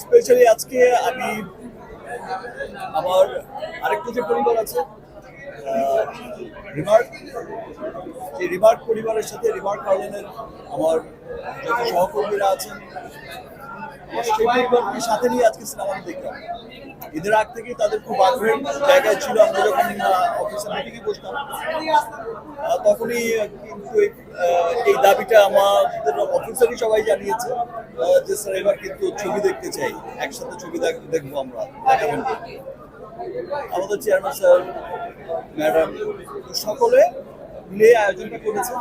Specially আজকে আমি, আমার আরেকটা যে পরিবার আছে রিমার্ক রিমার্ক পরিবারের সাথে রিমার্ক গার্ডেনের আমার যত সহকর্মীরা আছেন সেই পরিবারকে সাথে নিয়ে আজকে সিনেমাটা দেখলাম। ঈদের আগ থেকেই তাদের খুব আগ্রহের জায়গায় ছিল, আমরা যখন তখনই কিন্তু এই, দাবিটা আমাদের অফিসারই সবাই জানিয়েছে যে স্যার এবার কিন্তু ছবি দেখতে চাই। একসাথে ছবি দেখব আমরা দেখাবেন আমাদের চেয়ারম্যান স্যার ম্যাডাম সকলে মিলে আয়োজনটা করেছে।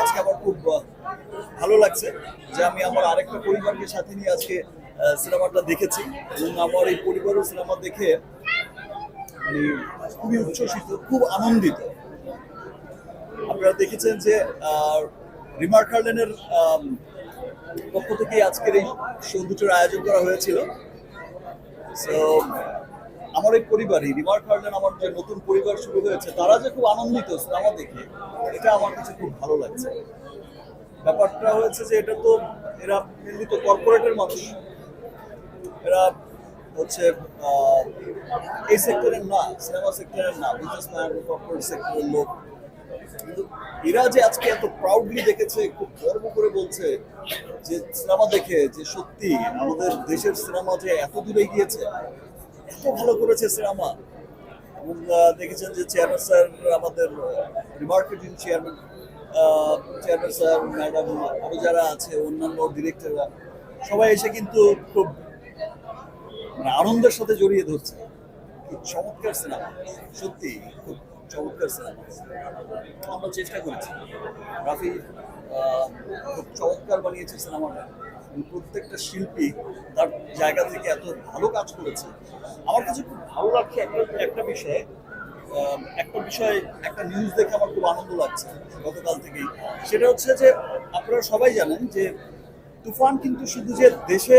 আজকে আমার খুব ভালো লাগছে যে আমি আমার আরেকটা পরিবারকে সাথে নিয়ে আজকে সিনেমাটা দেখেছি। এবং আমার এই পরিবারের সিনেমা দেখে মানে খুবই উচ্ছ্বসিত, খুব আনন্দিত। আপনারা দেখেছেন যে রিমার্ক হার্লেনের পক্ষ থেকে আজকের এই শো দুটোর আয়োজন করা হয়েছিল। সো আমার এই পরিবারই, রিমার্ক হার্লেন আমার যে নতুন পরিবার শুরু হয়েছে, তারা যে খুব আনন্দিত সিনেমা দেখে, এটা আমার কাছে খুব ভালো লাগছে। ব্যাপারটা হয়েছে যে, এটা তো এরা মেনলি তো কর্পোরেটের মানুষ। এরা হচ্ছে এই সেক্টরের না সিনেমা সেক্টরের না বিজনেসম্যান কর্পোরেট সেক্টরের লোক। কিন্তু এরা যে আজকে এত প্রাউডলি দেখেছে, খুব গর্ব করে বলছে যে সিনেমা দেখে, যে সত্যি আমাদের দেশের সিনেমা যে এত দূরে গিয়েছে এত ভালো করেছে সিনেমা এবং দেখেছেন যে চেয়ারম্যান স্যার আমাদের remarketing chairman chairman sir madam আরও যারা আছে, অন্যান্য ডিরেক্টররা সবাই এসে কিন্তু খুব মানে আনন্দের সাথে জড়িয়ে ধরছে। চমৎকার সিনেমা। সত্যি, খুব চমৎকার সিনেমা। আমরা চেষ্টা করেছি। রাফি খুব চমৎকার বানিয়েছে সিনেমাটা। প্রত্যেকটা শিল্পী তার জায়গা থেকে এত ভালো কাজ করেছে। আমার কাছে খুব ভালো লাগছে একটা একটা বিষয়ে একটা বিষয় একটা নিউজ দেখে আমার খুব আনন্দ লাগছে গতকাল থেকেই। সেটা হচ্ছে যে, আপনারা সবাই জানেন যে, তুফান কিন্তু শুধু যে দেশে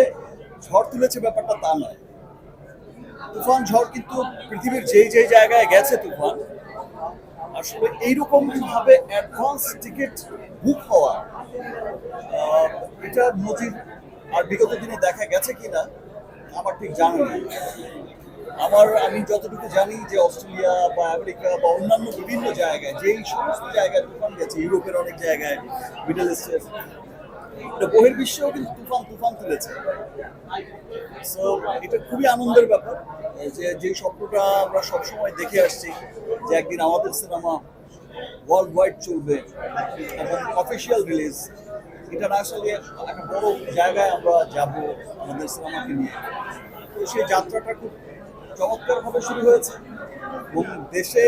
ঝড় তুলেছে ব্যাপারটা তা নয়। তুফান ঝড় কিন্তু পৃথিবীর যেই যেই জায়গায় গেছে তুফান, আসলে এইরকম ভাবে অ্যাডভান্স টিকিট বুক হওয়া এটা নজির আর বিগত দিনে দেখা গেছে কিনা, আমার ঠিক জানা নেই। আমার, আমি যতটুকু জানি যে অস্ট্রেলিয়া বা আমেরিকা বা অন্যান্য বিভিন্ন জায়গায়, যেই সমস্ত জায়গায় তুফান গেছে, ইউরোপের অনেক জায়গায়, মিডল ইস্টের বহির্বিশ্বেও কিন্তু তুফান তুফান তুলেছে সো এটা খুবই আনন্দের ব্যাপার যে যে স্বপ্নটা আমরা সবসময় দেখে আসছি যে একদিন আমাদের সিনেমা ওয়ার্ল্ড ওয়াইড চলবে এবং অফিসিয়াল রিলিজ ইন্টারন্যাশনালি একটা বড় জায়গায় আমরা যাব আমাদের সিনেমাকে নিয়ে তো সেই যাত্রাটা খুব চমৎকারভাবে শুরু হয়েছে এবং দেশে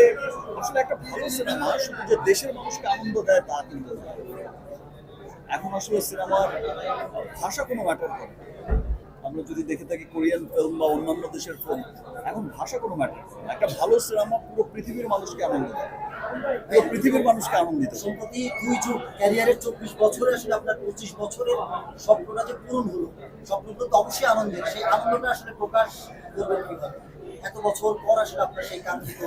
আসলে একটা ভালো সিনেমা শুধু যে দেশের মানুষকে আনন্দ দেয় তা কিন্তু। এখন আসলে সিনেমার ভাষা কোনো ম্যাটার করে আমরা যদি দেখে থাকি কোরিয়ান ফিল্ম বা অন্যান্য দেশের ফিল্ম এখন ভাষা কোনো ম্যাটার করে একটা ভালো সিনেমা পুরো পৃথিবীর মানুষকে আনন্দ দেয়। পুরো পৃথিবীর মানুষকে আনন্দিত করে। সম্প্রতি দুই যুগ ক্যারিয়ারের চব্বিশ বছরে আসলে আপনার পঁচিশ বছরের স্বপ্নটা যে পূরণ হলো স্বপ্নগুলো তো অবশ্যই আনন্দের। সেই আনন্দটা আসলে প্রকাশ করবেন কীভাবে? এত বছর পর আসলে আপনার সেই কাঙ্ক্ষিত